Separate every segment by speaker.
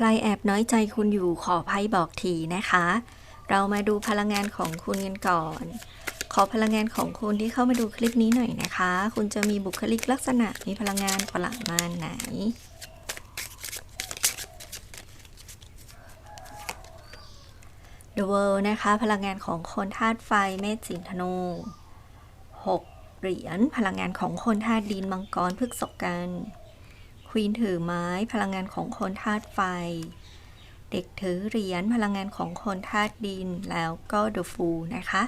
Speaker 1: ใครแอบน้อยใจคุณอยู่ขอไพ่บอกทีนะคะ เรามาดูพลังงานของคุณกันก่อน ขอพลังงานของคุณที่เข้ามาดูคลิปนี้หน่อยนะคะ คุณจะมีบุคลิกลักษณะมีพลังงานประมาณไหน The World นะคะ พลังงานของคนธาตุไฟเมษสิงธนู 6 เหรียญพลังงานของคนธาตุดินมังกรพฤกษกัน ควีนถือไม้พลังงานของคนธาตุไฟ เด็กถือเหรียญพลังงานของคนธาตุดินแล้วก็เดอะฟูนะคะ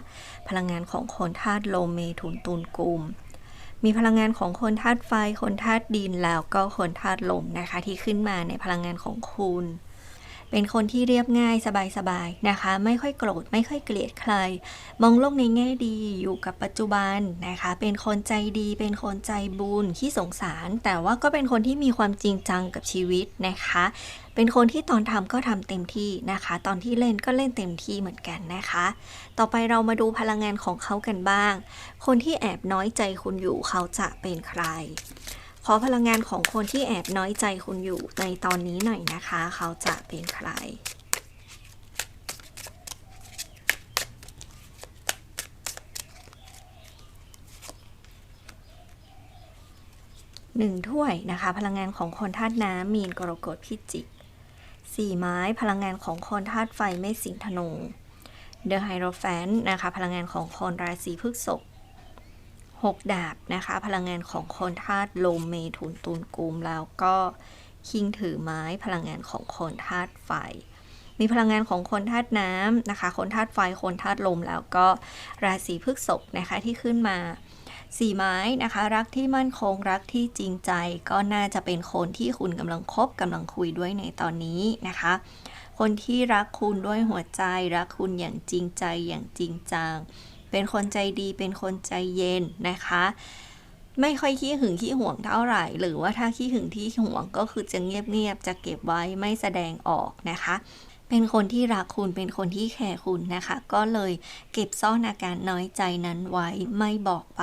Speaker 1: พลังงานของคนธาตุลมเมถุนตุลกุมมีพลังงานของคนธาตุไฟ คนธาตุดินแล้วก็คนธาตุลมนะคะ ที่ขึ้นมาในพลังงานของคุณ เป็นคนที่เรียบง่ายสบายๆนะคะ ไม่ค่อยโกรธไม่ค่อยเกลียดใคร มองโลกในแง่ดีอยู่กับปัจจุบันนะคะ เป็นคนใจดี เป็นคนใจบุญขี้สงสาร แต่ว่าก็เป็นคนที่มีความจริงจังกับชีวิตนะคะ เป็นคนที่ตอนทำก็ทำเต็มที่นะคะ ตอนที่เล่นก็เล่นเต็มที่เหมือนกันนะคะ ต่อไปเรามาดูพลังงานของเขากันบ้าง คนที่แอบน้อยใจคุณอยู่เขาจะเป็นใคร ขอพลังงานของคนที่แอบน้อยใจคุณอยู่ในตอนนี้หน่อยนะคะ เขาจะเป็นใครหนึ่งถ้วยนะคะ พลังงานของคนธาตุน้ำมีนกรกฎพิจิกสี่ไม้พลังงานของคนธาตุไฟเมษสิงธนูเดอะไฮโรแฟนนะคะ พลังงานของคนราศีพฤษภ หกดาบนะคะ พลังงานของคนธาตุลมเมถุนตุลกุมแล้วก็คิงถือไม้พลังงานของคนธาตุไฟ มีพลังงานของคนธาตุน้ำนะคะ คนธาตุไฟ คนธาตุลมแล้วก็ราศีพฤษภนะคะที่ขึ้นมาสี่ไม้นะคะ รักที่มั่นคงรักที่จริงใจ ก็น่าจะเป็นคนที่คุณกำลังคบกำลังคุยด้วยในตอนนี้นะคะ คนที่รักคุณด้วยหัวใจ รักคุณอย่างจริงใจอย่างจริงจัง เป็นคนใจดี เป็นคนใจเย็นนะคะ ไม่ค่อยขี้หึงขี้หวงเท่าไหร่ หรือว่าถ้าขี้หึงที่หวงก็คือจะเงียบๆจะเก็บไว้ไม่แสดงออกนะคะ เป็นคนที่รักคุณเป็นคนที่แคร์คุณนะคะ ก็เลยเก็บซ่อนอาการน้อยใจนั้นไว้ไม่บอกไป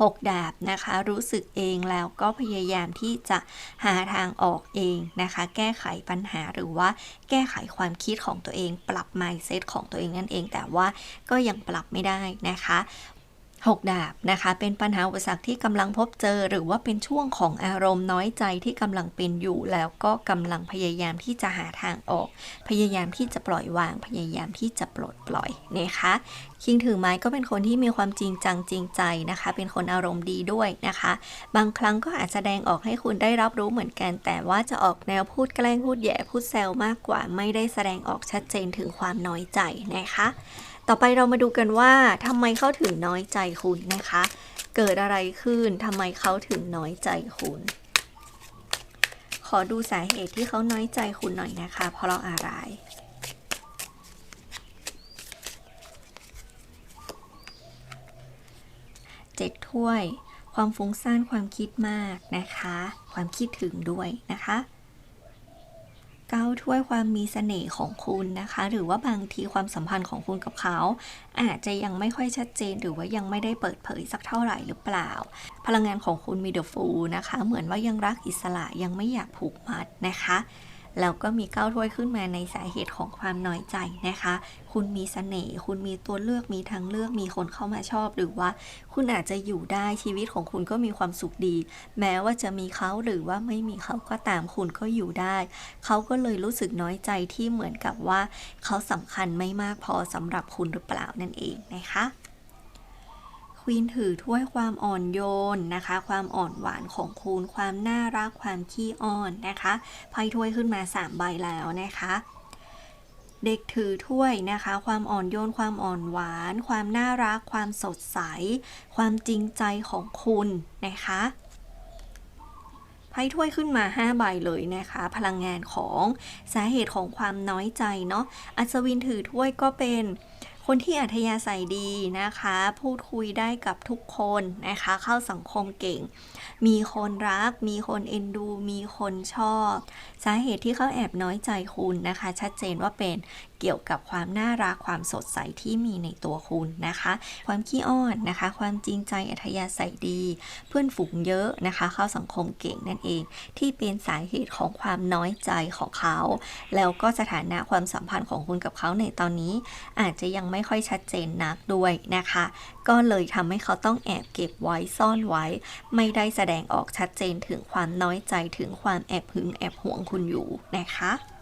Speaker 1: หกดาบนะคะ รู้สึกเองแล้วก็พยายามที่จะหาทางออกเองนะคะ แก้ไขปัญหาหรือว่าแก้ไขความคิดของตัวเอง ปรับ mindset ของตัวเองนั่นเอง แต่ว่าก็ยังปรับไม่ได้นะคะ หกดาบนะคะ เป็นปัญหาอุปสรรคที่กำลังพบเจอ หรือว่าเป็นช่วงของอารมณ์น้อยใจที่กำลังเป็นอยู่ แล้วก็กำลังพยายามที่จะหาทางออก พยายามที่จะปล่อยวาง พยายามที่จะปลดปล่อยนะคะคิงถือไม้ก็เป็นคนที่มีความจริงจังจริงใจนะคะ เป็นคนอารมณ์ดีด้วยนะคะ บางครั้งก็อาจแสดงออกให้คุณได้รับรู้เหมือนกัน แต่ว่าจะออกแนวพูดแกล้งพูดแย่พูดแซวมากกว่า ไม่ได้แสดงออกชัดเจนถึงความน้อยใจนะคะ ต่อไปเรามาดูกันว่าทำไมเขาถึงน้อยใจคุณนะคะ เกิดอะไรขึ้นทำไมเขาถึงน้อยใจคุณ ขอดูสาเหตุที่เขาน้อยใจคุณหน่อยนะคะ เพราะอะไรเจ็ดถ้วย ความฟุ้งซ่านความคิดมากนะคะ ความคิดถึงด้วยนะคะ ก้าถ้วยความมีเสน่ห์ของคุณนะคะ หรือว่าบางทีความสัมพันธ์ของคุณกับเขา อาจจะยังไม่ค่อยชัดเจนหรือว่ายังไม่ได้เปิดเผยสักเท่าไหร่หรือเปล่า พลังงานของคุณมีเดอะฟูนะคะ เหมือนว่ายังรักอิสระยังไม่อยากผูกมัดนะคะ แล้วก็มีเก้าถ้วยขึ้นมาในสาเหตุของความน้อยใจนะคะ คุณมีเสน่ห์คุณมีตัวเลือกมีทางเลือกมีคนเข้ามาชอบหรือว่า คุณอาจจะอยู่ได้ชีวิตของคุณก็มีความสุขดี แม้ว่าจะมีเขาหรือว่าไม่มีเขาก็ตามคุณก็อยู่ได้ เขาก็เลยรู้สึกน้อยใจที่เหมือนกับว่า เขาสำคัญไม่มากพอสำหรับคุณหรือเปล่านั่นเองนะคะ วีนถือถ้วยความอ่อนโยนนะคะ ความอ่อนหวานของคุณความน่ารักความขี้อ้อนนะคะไพ่ถ้วยขึ้นมา 3 ใบแล้วนะคะเด็กถือถ้วยนะคะ ความอ่อนโยน ความอ่อนหวาน ความน่ารัก ความสดใส ความจริงใจของคุณนะคะไพ่ถ้วยขึ้นมา 5 ใบเลยนะคะ พลังงานของสาเหตุของความน้อยใจเนาะอัศวินถือถ้วยก็เป็น คนที่อัธยาศัยดีนะคะ พูดคุยได้กับทุกคนนะคะ เข้าสังคมเก่ง มีคนรัก มีคนเอ็นดู มีคนชอบ สาเหตุที่เขาแอบน้อยใจคุณนะคะ ชัดเจนว่าเป็น เกี่ยวกับความน่ารักความสดใสที่มีในตัวคุณนะคะ ความขี้อ้อนนะคะ ความจริงใจอัธยาศัยดี เพื่อนฝูงเยอะนะคะ เข้าสังคมเก่งนั่นเอง ที่เป็นสาเหตุของความน้อยใจของเขา แล้วก็สถานะความสัมพันธ์ของคุณกับเขาในตอนนี้ อาจจะยังไม่ค่อยชัดเจนนักด้วยนะคะ ก็เลยทำให้เขาต้องแอบเก็บไว้ซ่อนไว้ ไม่ได้แสดงออกชัดเจนถึงความน้อยใจถึงความแอบหึงแอบหวงคุณอยู่นะคะ